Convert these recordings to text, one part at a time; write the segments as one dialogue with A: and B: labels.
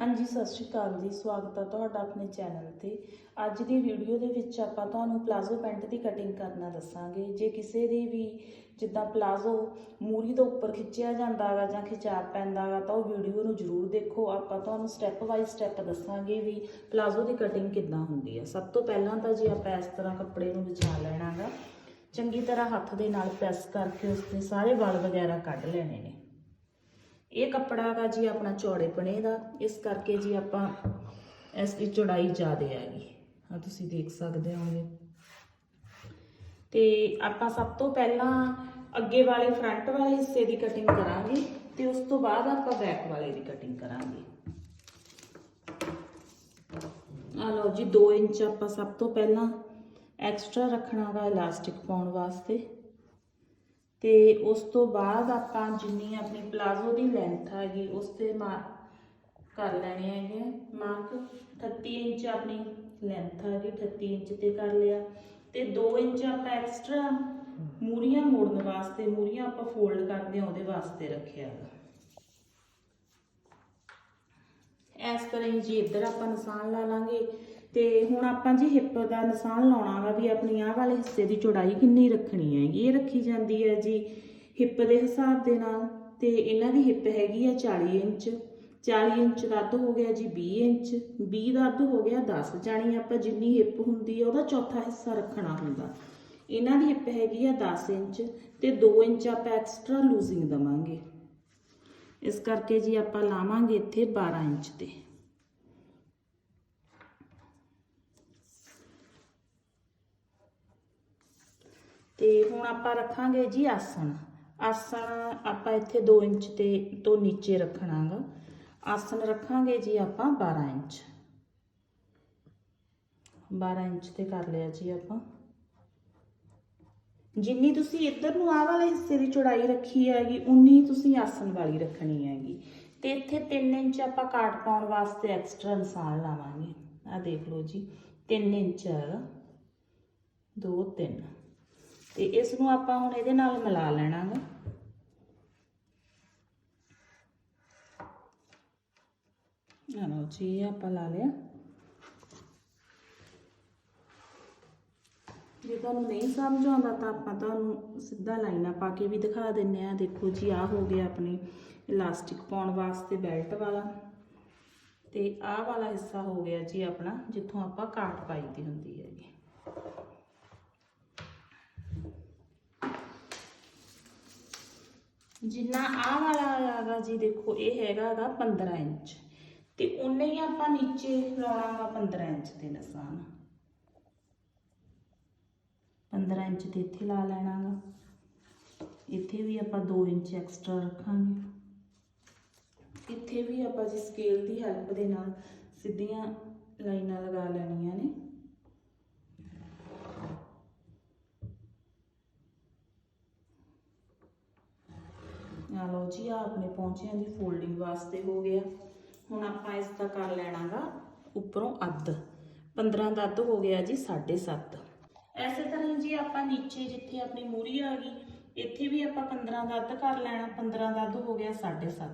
A: ਹਾਂਜੀ, ਸਤਿ ਸ਼੍ਰੀ ਅਕਾਲ ਜੀ। ਸਵਾਗਤ ਹੈ ਤੁਹਾਡਾ ਆਪਣੇ ਚੈਨਲ ਤੇ। ਅੱਜ ਦੀ ਵੀਡੀਓ ਦੇ ਵਿੱਚ ਆਪਾਂ ਤੁਹਾਨੂੰ ਪਲਾਜ਼ੋ ਪੈਂਟ ਦੀ ਕਟਿੰਗ ਕਰਨਾ ਦੱਸਾਂਗੇ। ਜੇ ਕਿਸੇ ਦੀ ਵੀ ਜਿੱਦਾਂ ਪਲਾਜ਼ੋ ਮੂਰੀ ਤੋਂ ਉੱਪਰ ਖਿੱਚਿਆ ਜਾਂਦਾ ਹੈਗਾ ਜਾਂ ਖਿਚਾਵ ਪੈਂਦਾ ਹੈਗਾ ਤਾਂ ਉਹ ਵੀਡੀਓ ਨੂੰ ਜ਼ਰੂਰ ਦੇਖੋ। ਆਪਾਂ ਤੁਹਾਨੂੰ ਸਟੈਪ ਬਾਈ ਸਟੈਪ ਦੱਸਾਂਗੇ ਵੀ ਪਲਾਜ਼ੋ ਦੀ ਕਟਿੰਗ ਕਿੱਦਾਂ ਹੁੰਦੀ ਹੈ ਸਭ ਤੋਂ ਪਹਿਲਾਂ ਤਾਂ ਜੀ ਆਪਾਂ ਇਸ ਤਰ੍ਹਾਂ ਕੱਪੜੇ ਨੂੰ ਵਿਛਾ ਲੈਣਾ ਗਾ। ਚੰਗੀ ਤਰ੍ਹਾਂ ਹੱਥ ਦੇ ਨਾਲ ਪ੍ਰੈਸ ਕਰਕੇ ਉਸ ਦੇ ਸਾਰੇ ਵਲ ਵਗੈਰਾ ਕੱਢ ਲੈਣੇ ਨੇ। ਇਹ ਕੱਪੜਾ ਹੈਗਾ ਜੀ ਆਪਣਾ ਚੌੜੇ ਪਣੇ ਦਾ। ਇਸ ਕਰਕੇ ਜੀ ਆਪਾਂ ਇਸ ਦੀ ਚੌੜਾਈ ਜ਼ਿਆਦਾ ਹੈਗੀ। ਆ ਤੁਸੀਂ ਦੇਖ ਸਕਦੇ ਹੋਗੇ ਤੇ ਆਪਾਂ ਸਭ ਤੋਂ ਪਹਿਲਾਂ ਅੱਗੇ ਵਾਲੇ ਫਰੰਟ ਵਾਲੇ ਹਿੱਸੇ ਦੀ ਕਟਿੰਗ ਕਰਾਂਗੇ ਤੇ ਉਸ ਤੋਂ ਬਾਅਦ ਆਪਾਂ ਬੈਕ ਵਾਲੇ ਦੀ ਕਟਿੰਗ ਕਰਾਂਗੇ। ਆ ਲਓ ਜੀ 2 ਇੰਚ ਆਪਾਂ ਸਭ ਤੋਂ ਪਹਿਲਾਂ ਐਕਸਟਰਾ ਰੱਖਣਾ ਹੈਗਾ ਇਲਾਸਟਿਕ ਪਾਉਣ ਵਾਸਤੇ। ਤੇ ਉਸ ਤੋਂ ਬਾਅਦ ਆਪਾਂ ਜਿੰਨੀ ਆਪਣੀ ਪਲਾਜ਼ੋ ਦੀ ਲੈਂਥ ਹੈਗੀ, ਉਸ ਤੇ ਮਾਰਕ ਕਰ ਲੈਣੇ ਹੈਗੇ ਮਾਰਕ 38 ਇੰਚ ਆਪਣੀ ਲੈਂਥ ਹੈਗੀ 38 ਇੰਚ ਤੇ ਕਰ ਲਿਆ। ਤੇ 2 ਇੰਚ ਆਪਾਂ ਐਕਸਟਰਾ ਮੂਰੀਆਂ ਮੋੜਨ ਵਾਸਤੇ, ਮੂਰੀਆਂ ਆਪਾਂ ਫੋਲਡ ਕਰਦੇ ਹਾਂ, ਉਹਦੇ ਵਾਸਤੇ ਰੱਖਿਆ ਹੈਗਾ। ਇਸ ਤਰ੍ਹਾਂ ਹੀ ਜੀ ਇੱਧਰ ਆਪਾਂ ਨਿਸ਼ਾਨ ਲਾ ਲਾਂਗੇ ਤੇ ਹੁਣ ਆਪਾਂ ਜੀ ਹਿੱਪ ਦਾ ਨਿਸ਼ਾਨ ਲਾਉਣਾ ਵਾ ਵੀ ਆਪਣੀ ਆਹ ਵਾਲੇ ਹਿੱਸੇ ਦੀ ਚੌੜਾਈ ਕਿੰਨੀ ਰੱਖਣੀ ਹੈਗੀ, ਇਹ ਰੱਖੀ ਜਾਂਦੀ ਹੈ ਜੀ ਹਿੱਪ ਦੇ ਹਿਸਾਬ ਦੇ ਨਾਲ ਤੇ ਇਹਨਾਂ ਦੀ ਹਿੱਪ ਹੈਗੀ ਆ 40 ਇੰਚ 40 ਇੰਚ ਦਾ ਅੱਧ ਹੋ ਗਿਆ ਜੀ 20 ਇੰਚ 20 ਦਾ ਅੱਧ ਹੋ ਗਿਆ 10 ਜਾਣੀ ਆਪਾਂ ਜਿੰਨੀ ਹਿੱਪ ਹੁੰਦੀ ਹੈ ਉਹਦਾ ਚੌਥਾ ਹਿੱਸਾ ਰੱਖਣਾ ਹੁੰਦਾ। ਇਹਨਾਂ ਦੀ ਹਿੱਪ ਹੈਗੀ ਆ 10 ਇੰਚ ਤੇ 2 ਇੰਚ ਆਪਾਂ ਐਕਸਟਰਾ ਲੂਜ਼ਿੰਗ ਦਵਾਂਗੇ। ਇਸ ਕਰਕੇ ਜੀ ਆਪਾਂ ਲਾਵਾਂਗੇ ਇੱਥੇ 12 ਇੰਚ ਤੇ। ਤੇ ਹੁਣ ਆਪਾਂ ਰੱਖਾਂਗੇ ਜੀ ਆਸਣ। ਆਸਣ ਆਪਾਂ ਇੱਥੇ 2 ਇੰਚ ਤੇ ਤੋਂ ਨੀਚੇ ਰੱਖਣਾਗਾ। ਆਸਣ ਰੱਖਾਂਗੇ ਜੀ ਆਪਾਂ 12 ਇੰਚ। 12 ਇੰਚ ਤੇ ਕਰ ਲਿਆ ਜੀ ਆਪਾਂ। ਜਿੰਨੀ ਤੁਸੀਂ ਇੱਧਰ ਨੂੰ ਆਹ ਵਾਲੇ ਹਿੱਸੇ ਦੀ ਚੌੜਾਈ ਰੱਖੀ ਹੈਗੀ, ਉਨੀ ਤੁਸੀਂ ਆਸਣ ਵਾਲੀ ਰੱਖਣੀ ਹੈਗੀ। ਤੇ ਇੱਥੇ 3 ਇੰਚ ਆਪਾਂ ਕਾਟ ਪਾਉਣ ਵਾਸਤੇ ਐਕਸਟਰਾ ਨਿਸ਼ਾਨ ਲਾਵਾਂਗੇ। ਆ ਦੇਖ ਲਓ ਜੀ 3 ਇੰਚ ਹੈਗਾ 2 3 ਤੇ ਇਸ ਨੂੰ ਆਪਾਂ ਹੁਣ ਇਹਦੇ ਨਾਲ ਮਿਲਾ ਲੈਣਾ ਗਾ ਲਓ ਜੀ, ਇਹ ਆਪਾਂ ਲਾ ਲਿਆ। ਜੇ ਤੁਹਾਨੂੰ ਨਹੀਂ ਸਮਝ ਆਉਂਦਾ ਤਾਂ ਆਪਾਂ ਤੁਹਾਨੂੰ ਸਿੱਧਾ ਲਾਈਨਾਂ ਪਾ ਕੇ ਵੀ ਦਿਖਾ ਦਿੰਨੇ ਆ। ਦੇਖੋ ਜੀ ਆ ਹੋ ਗਿਆ ਆਪਣੀ ਇਲਾਸਟਿਕ ਪਾਉਣ ਵਾਸਤੇ ਬੈਲਟ ਵਾਲਾ। ਤੇ ਆਹ ਵਾਲਾ ਹਿੱਸਾ ਹੋ ਗਿਆ ਜੀ ਆਪਣਾ, ਜਿੱਥੋਂ ਆਪਾਂ ਕਾਟ ਪਾਈ ਦੀ ਹੁੰਦੀ ਹੈਗੀ। ਜਿੰਨਾ ਆਹ ਵਾਲਾ ਹੈਗਾ ਜੀ ਦੇਖੋ, ਇਹ ਹੈਗਾ ਹੈਗਾ 15 ਇੰਚ। ਤੇ ਉਨੇ ਹੀ ਆਪਾਂ ਨੀਚੇ ਲਾਉਣਾਗਾ 15 ਇੰਚ ਦੇ ਨਿਸ਼ਾਨ। 15 ਇੰਚ ਤੇ ਇੱਥੇ ਲਾ ਲੈਣਾਗਾ। ਇੱਥੇ ਵੀ ਆਪਾਂ 2 ਇੰਚ ਐਕਸਟਰਾ ਰੱਖਾਂਗੇ। ਇੱਥੇ ਵੀ ਆਪਾਂ ਜੀ ਸਕੇਲ ਦੀ ਹੈਲਪ ਦੇ ਨਾਲ ਸਿੱਧੀਆਂ ਲਾਈਨਾਂ ਲਗਾ ਲੈਣੀਆਂ ਨੇ। ਆ ਲਓ ਜੀ ਆ ਆਪਣੇ ਪੌਂਚਿਆਂ ਦੀ ਫੋਲਡਿੰਗ ਵਾਸਤੇ ਹੋ ਗਿਆ। ਹੁਣ ਆਪਾਂ ਇਸ ਦਾ ਕਰ ਲੈਣਾਗਾ ਉੱਪਰੋਂ ਅੱਧ। 15 ਦਾ ਅੱਧ ਹੋ ਗਿਆ ਜੀ 7.5 ਐਸੇ ਤਰ੍ਹਾਂ ਜੀ ਆਪਾਂ ਨੀਚੇ ਜਿੱਥੇ ਆਪਣੀ ਮੂਰੀ ਆ ਗਈ, ਇੱਥੇ ਵੀ ਆਪਾਂ 15 ਦਾ ਅੱਧ ਕਰ ਲੈਣਾ 15 ਦਾ ਅੱਧ ਹੋ ਗਿਆ 7.5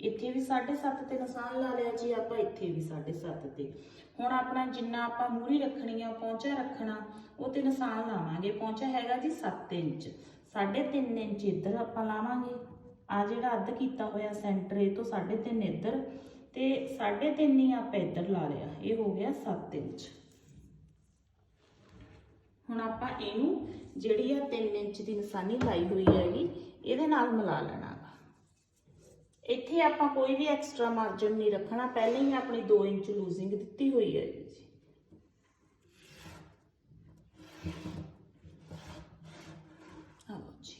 A: ਇੱਥੇ ਵੀ 7.5 ਤੇ ਨਿਸ਼ਾਨ ਲਾ ਲਿਆ ਜੀ, ਆਪਾਂ ਇੱਥੇ ਵੀ 7.5 ਤੇ। ਹੁਣ ਆਪਣਾ ਜਿੰਨਾ ਆਪਾਂ ਮੂਰੀ ਰੱਖਣੀ ਆ, ਪੌਂਚਾ ਰੱਖਣਾ, ਉਹ ਤੇ ਨਿਸ਼ਾਨ ਲਾਵਾਂਗੇ। ਪੌਂਚਾ ਹੈਗਾ ਜੀ 7 ਇੰਚ। 3.5 ਇੰਚ ਇੱਧਰ ਆਪਾਂ ਲਾਵਾਂਗੇ। ਆ ਜਿਹੜਾ ਅੱਧ ਕੀਤਾ ਹੋਇਆ ਸੈਂਟਰ, ਇਹ ਤੋਂ 3.5 ਇੱਧਰ ਤੇ 3.5 ਹੀ ਆਪਾਂ ਇੱਧਰ ਲਾ ਲਿਆ। ਇਹ ਹੋ ਗਿਆ 7 ਇੰਚ। ਹੁਣ ਆਪਾਂ ਇਹਨੂੰ ਜਿਹੜੀ ਆ 3 ਇੰਚ ਦੀ ਨਿਸ਼ਾਨੀ ਲਾਈ ਹੋਈ ਹੈਗੀ, ਇਹਦੇ ਨਾਲ ਮਿਲਾ ਲੈਣਾ ਗਾ। ਇੱਥੇ ਆਪਾਂ ਕੋਈ ਵੀ ਐਕਸਟਰਾ ਮਾਰਜਨ ਨਹੀਂ ਰੱਖਣਾ, ਪਹਿਲਾਂ ਹੀ ਆਪਣੀ 2 ਇੰਚ ਲੂਜ਼ਿੰਗ ਦਿੱਤੀ ਹੋਈ ਹੈ ਜੀ ਆਓ ਜੀ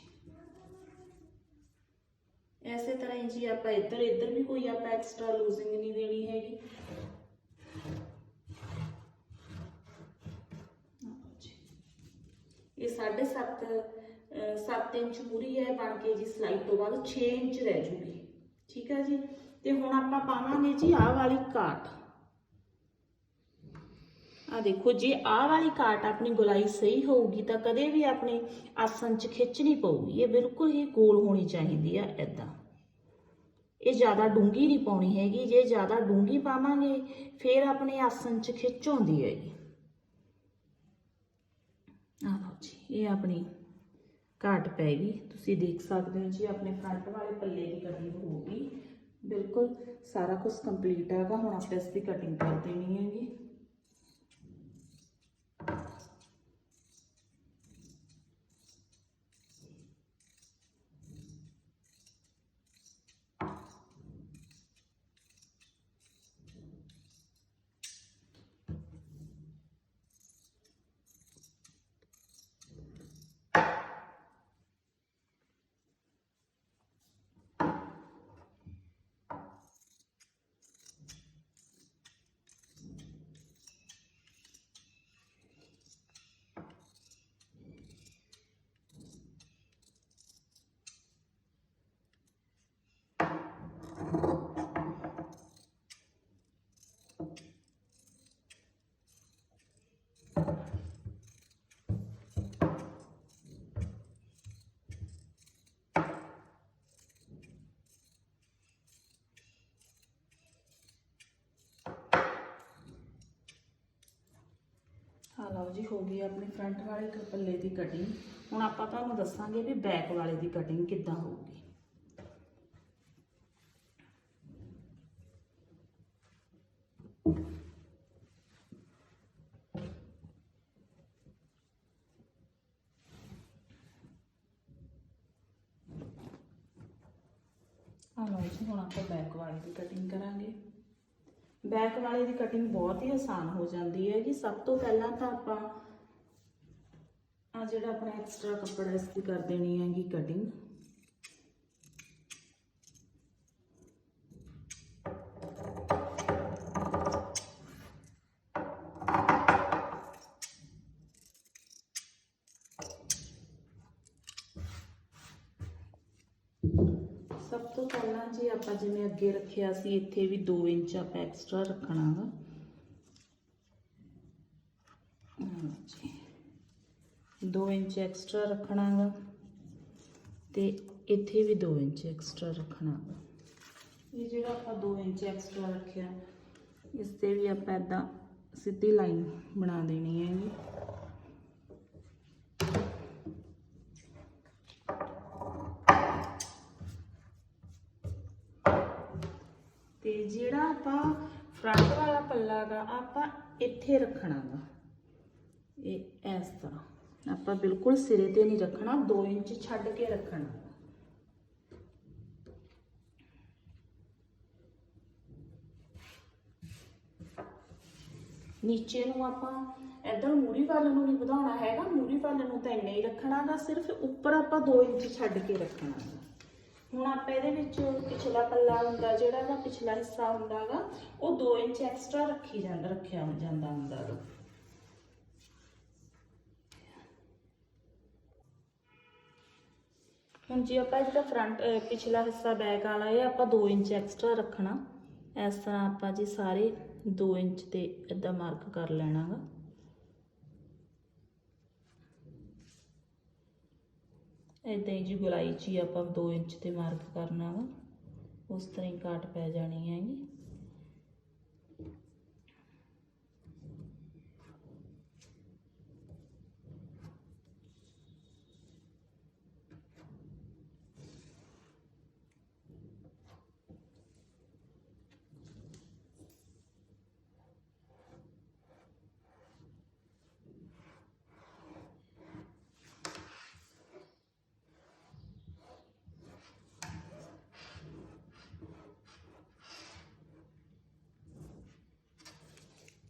A: ਐਸੇ ਤਰ੍ਹਾਂ ਹੀ ਜੀ ਆਪਾਂ ਇੱਧਰ ਇੱਧਰ ਵੀ ਕੋਈ ਆਪਾਂ ਐਕਸਟਰਾ ਲੂਜ਼ਿੰਗ ਨਹੀਂ ਦੇਣੀ ਹੈਗੀ। ਇਹ 7.5 7 ਇੰਚ ਮੂਰੀ ਹੈ ਬਣ ਕੇ ਜੀ ਸਲਾਈ ਤੋਂ ਬਾਅਦ 6 ਇੰਚ ਰਹਿ ਜੂਗੀ। ਠੀਕ ਹੈ ਜੀ? ਤੇ ਹੁਣ ਆਪਾਂ ਪਾਵਾਂਗੇ ਜੀ ਆਹ ਵਾਲੀ ਕਾਟ। ਆ ਦੇਖੋ ਜੇ ਆਹ ਵਾਲੀ ਕਾਟ ਆਪਣੀ ਗੁਲਾਈ ਸਹੀ ਹੋਊਗੀ ਤਾਂ ਕਦੇ ਵੀ ਆਪਣੇ ਆਸਨ ਚ ਖਿੱਚ ਨਹੀਂ ਪਊਗੀ। ਇਹ ਬਿਲਕੁਲ ਹੀ ਗੋਲ ਹੋਣੀ ਚਾਹੀਦੀ ਆ ਐਦਾਂ ਇਹ ਜ਼ਿਆਦਾ ਡੂੰਗੀ ਨਹੀਂ ਪਾਉਣੀ ਹੈਗੀ, ਜੇ ਜ਼ਿਆਦਾ ਡੂੰਗੀ ਪਾਵਾਂਗੇ, ਫਿਰ ਆਪਣੇ ਆਸਨ 'ਚ ਖਿੱਚ ਆਉਂਦੀ ਹੈਗੀ। ਜੀ ਆਹ ਲਓ ਜੀ, ਇਹ ਆਪਣੀ ਘਾਟ ਪੈ ਗਈ। ਤੁਸੀਂ ਦੇਖ ਸਕਦੇ ਹੋ ਜੀ, ਆਪਣੇ ਫਰੰਟ ਵਾਲੇ ਪੱਲੇ ਦੀ ਕਟਿੰਗ ਹੋ ਗਈ। ਬਿਲਕੁਲ ਸਾਰਾ ਕੁਝ ਕੰਪਲੀਟ ਹੈਗਾ, ਹੁਣ ਆਪਾਂ ਇਸ ਦੀ ਕਟਿੰਗ ਕਰ ਦੇਣੀ ਹੈਗੀ ਹਾਂ ਲਓ ਜੀ ਹੋ ਗਈ ਆਪਣੀ ਫਰੰਟ ਵਾਲੇ ਪੱਲੇ ਦੀ ਕਟਿੰਗ ਹੁਣ ਆਪਾਂ ਤੁਹਾਨੂੰ ਦੱਸਾਂਗੇ ਵੀ ਬੈਕ ਵਾਲੇ ਦੀ ਕਟਿੰਗ ਕਿੱਦਾਂ ਹੋਊਗੀ। ਹਾਂ ਲਓ ਜੀ, ਹੁਣ ਆਪਾਂ ਬੈਕ ਵਾਲੇ ਦੀ ਕਟਿੰਗ ਕਰਾਂਗੇ। ਬੈਕ ਵਾਲੇ ਦੀ ਕਟਿੰਗ ਬਹੁਤ ਹੀ ਆਸਾਨ ਹੋ ਜਾਂਦੀ ਹੈ ਜੀ। ਸਭ ਤੋਂ ਪਹਿਲਾਂ ਤਾਂ ਆਪਾਂ ਆ ਜਿਹੜਾ ਆਪਣਾ ਐਕਸਟਰਾ ਕੱਪੜਾ ਇਸ ਦੀ ਕਰ ਦੇਣੀ ਹੈਗੀ ਕਟਿੰਗ ਸਭ ਤੋਂ ਪਹਿਲਾਂ ਜੀ ਆਪਾਂ ਜਿਵੇਂ ਅੱਗੇ ਰੱਖਿਆ ਸੀ, ਇੱਥੇ ਵੀ 2 ਇੰਚ ਆਪਾਂ ਐਕਸਟਰਾ ਰੱਖਣਾ ਵਾ ਹਾਂ ਜੀ। 2 ਇੰਚ ਐਕਸਟਰਾ ਰੱਖਣਾ ਵਾ ਤੇ ਇੱਥੇ ਵੀ 2 ਇੰਚ ਐਕਸਟਰਾ ਰੱਖਣਾ ਵਾ ਇਹ ਜਿਹੜਾ ਆਪਾਂ 2 ਇੰਚ ਐਕਸਟਰਾ ਰੱਖਿਆ, ਇਸ ਤੇ ਵੀ ਆਪਾਂ ਇਦਾਂ ਸਿੱਧੀ ਲਾਈਨ ਬਣਾ ਦੇਣੀ ਹੈਗੀ। ਤੇ ਜਿਹੜਾ ਆਪਾਂ ਫਰੰਟ ਵਾਲਾ ਪੱਲਾ ਗਾ, ਆਪਾਂ ਇੱਥੇ ਰੱਖਣਾ ਗਾ। ਇਹ ਇਸ ਤਰ੍ਹਾਂ। ਆਪਾਂ ਬਿਲਕੁਲ ਸਿਰੇ ਤੇ ਨਹੀਂ ਰੱਖਣਾ 2 ਇੰਚ ਛੱਡ ਕੇ ਰੱਖਣਾ। ਨੀਚੇ ਨੂੰ ਆਪਾਂ ਇਧਰ ਮੂਰੀ ਵੱਲ ਨੂੰ ਨਹੀਂ ਵਧਾਉਣਾ ਹੈਗਾ, ਮੂਰੀ ਵੱਲ ਨੂੰ ਤਾਂ ਇੰਨਾ ਹੀ ਰੱਖਣਾ ਗਾ, ਸਿਰਫ ਉੱਪਰ ਆਪਾਂ 2 ਇੰਚ ਛੱਡ ਕੇ ਰੱਖਣਾ ਗਾ। ਹੁਣ ਆਪਾਂ ਇਹਦੇ ਵਿੱਚ ਪਿਛਲਾ ਪੱਲਾ ਹੁੰਦਾ, ਜਿਹੜਾ ਦਾ ਪਿਛਲਾ ਹਿੱਸਾ ਹੁੰਦਾਗਾ, ਉਹ 2 ਇੰਚ ਐਕਸਟਰਾ ਰੱਖੀ ਜਾਂਦਾ ਰੱਖਿਆ ਜਾਂਦਾ ਹੁੰਦਾ ਗਾ ਹੁਣ ਜੇ ਆਪਾਂ ਜਿਹੜਾ ਫਰੰਟ ਪਿਛਲਾ ਹਿੱਸਾ ਬੈਕ ਵਾਲਾ ਇਹ ਆਪਾਂ 2 ਇੰਚ ਐਕਸਟਰਾ ਰੱਖਣਾ, ਇਸ ਤਰ੍ਹਾਂ ਆਪਾਂ ਜੀ ਸਾਰੇ 2 ਇੰਚ ਤੇ ਇਦਾਂ ਮਾਰਕ ਕਰ ਲੈਣਾਗਾ। ਇਦਾਂ ਹੀ ਜੀ ਗੁਲਾਈ 'ਚ ਹੀ ਆਪਾਂ 2 ਇੰਚ ਤੇ ਮਾਰਕ ਕਰਨਾ ਵਾ। ਉਸ ਤਰ੍ਹਾਂ ਹੀ ਕਾਟ ਪੈ ਜਾਣੀ ਹੈਗੀ।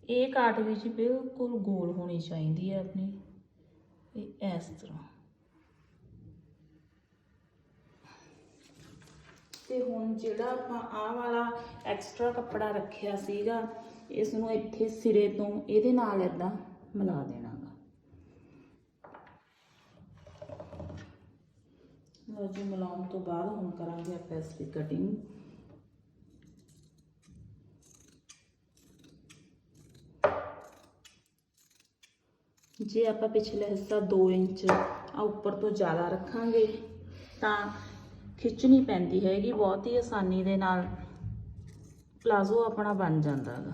A: ਇਹ ਕਾਟ ਵੀ ਬਿਲਕੁਲ ਗੋਲ ਹੋਣੀ ਚਾਹੀਦੀ ਹੈ ਆਪਣੀ। ਇਹ ਇਸ ਤਰ੍ਹਾਂ। ਤੇ ਹੁਣ ਜਿਹੜਾ ਆਪਾਂ ਆਹ ਵਾਲਾ ਐਕਸਟਰਾ ਕੱਪੜਾ ਰੱਖਿਆ ਸੀਗਾ ਇਸ ਨੂੰ ਇੱਥੇ ਸਿਰੇ ਤੋਂ ਇਹਦੇ ਨਾਲ ਇਦਾਂ ਮਿਲਾ ਦੇਣਾ ਗਾ ਜੀ, ਮਿਲਾਉਣ ਤੋਂ ਬਾਅਦ ਹੁਣ ਕਰਾਂਗੇ ਆਪਾਂ ਇਸ ਦੀ ਕਟਿੰਗ ਜੇ ਆਪਾਂ ਪਿਛਲਾ ਹਿੱਸਾ 2 ਇੰਚ ਆ ਉੱਪਰ ਤੋਂ ਜ਼ਿਆਦਾ ਰੱਖਾਂਗੇ, ਤਾਂ ਖਿੱਚਣੀ ਪੈਂਦੀ ਹੈਗੀ, ਬਹੁਤ ਹੀ ਆਸਾਨੀ ਦੇ ਨਾਲ ਪਲਾਜ਼ੋ ਆਪਣਾ ਬਣ ਜਾਂਦਾ ਹੈਗਾ।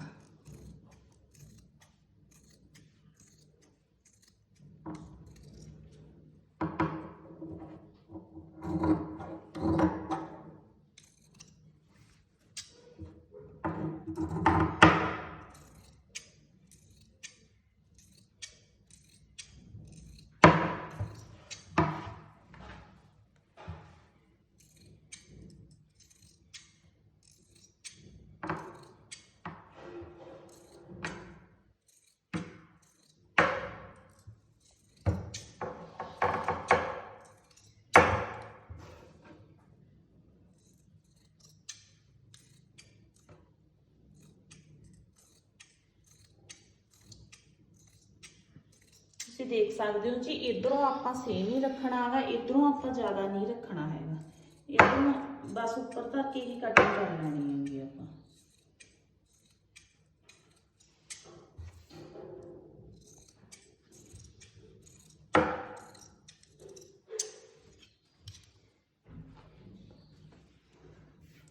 A: ਤੁਸੀਂ ਦੇਖ ਸਕਦੇ ਹੋ ਜੀ, ਇਧਰੋਂ ਆਪਾਂ ਸੇਮ ਹੀ ਰੱਖਣਾ ਹੈਗਾ, ਇਧਰੋਂ ਆਪਾਂ ਜ਼ਿਆਦਾ ਨਹੀਂ ਰੱਖਣਾ ਹੈਗਾ। ਇਧਰੋਂ ਬਸ ਉੱਪਰ ਤੱਕ ਹੀ ਕਟਿੰਗ ਕਰ ਲੈਣੀ ਹੈਗੀ ਆਪਾਂ।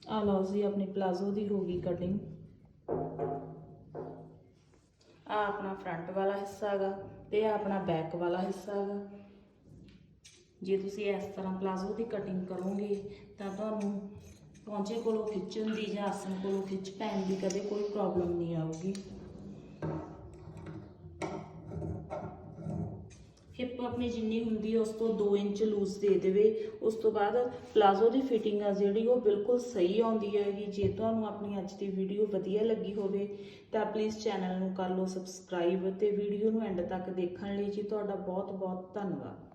A: ਆ ਲਓ ਜੀ, ਆਪਣੀ ਪਲਾਜ਼ੋ ਦੀ ਹੋ ਗਈ ਕਟਿੰਗ ਫਰੰਟ ਵਾਲਾ ਹਿੱਸਾ ਹੈਗਾ ਤੇ ਆ ਆਪਣਾ ਬੈਕ ਵਾਲਾ ਹਿੱਸਾ ਹੈਗਾ। ਜੇ ਤੁਸੀਂ ਇਸ ਤਰ੍ਹਾਂ ਪਲਾਜ਼ੋ ਦੀ ਕਟਿੰਗ ਕਰੋਗੇ, ਤਾਂ ਤੁਹਾਨੂੰ ਪੌਂਚੇ ਕੋਲੋਂ ਖਿੱਚਣ ਦੀ ਜਾਂ ਆਸਣ ਕੋਲੋਂ ਖਿੱਚ ਪੈਣ ਦੀ ਕਦੇ ਕੋਈ ਪ੍ਰੋਬਲਮ ਨਹੀਂ ਆਊਗੀ। ਹਿੱਪ ਆਪਣੀ ਜਿੰਨੀ ਹੁੰਦੀ ਹੈ ਉਸ ਤੋਂ 2 ਇੰਚ ਲੂਜ਼ ਦੇ ਦੇਵੇ। ਉਸ ਤੋਂ ਬਾਅਦ ਪਲਾਜ਼ੋ ਦੀ ਫਿਟਿੰਗ ਆ ਜਿਹੜੀ, ਉਹ ਬਿਲਕੁਲ ਸਹੀ ਆਉਂਦੀ ਹੈਗੀ। ਜੇ ਤੁਹਾਨੂੰ ਆਪਣੀ ਅੱਜ ਦੀ ਵੀਡੀਓ ਵਧੀਆ ਲੱਗੀ ਹੋਵੇ, ਤਾਂ ਪਲੀਜ਼ ਚੈਨਲ ਨੂੰ ਕਰ ਲਓ ਸਬਸਕ੍ਰਾਈਬ ਤੇ ਵੀਡੀਓ ਨੂੰ ਐਂਡ ਤੱਕ ਦੇਖਣ ਲਈ ਜੀ। ਤੁਹਾਡਾ ਬਹੁਤ ਬਹੁਤ ਧੰਨਵਾਦ।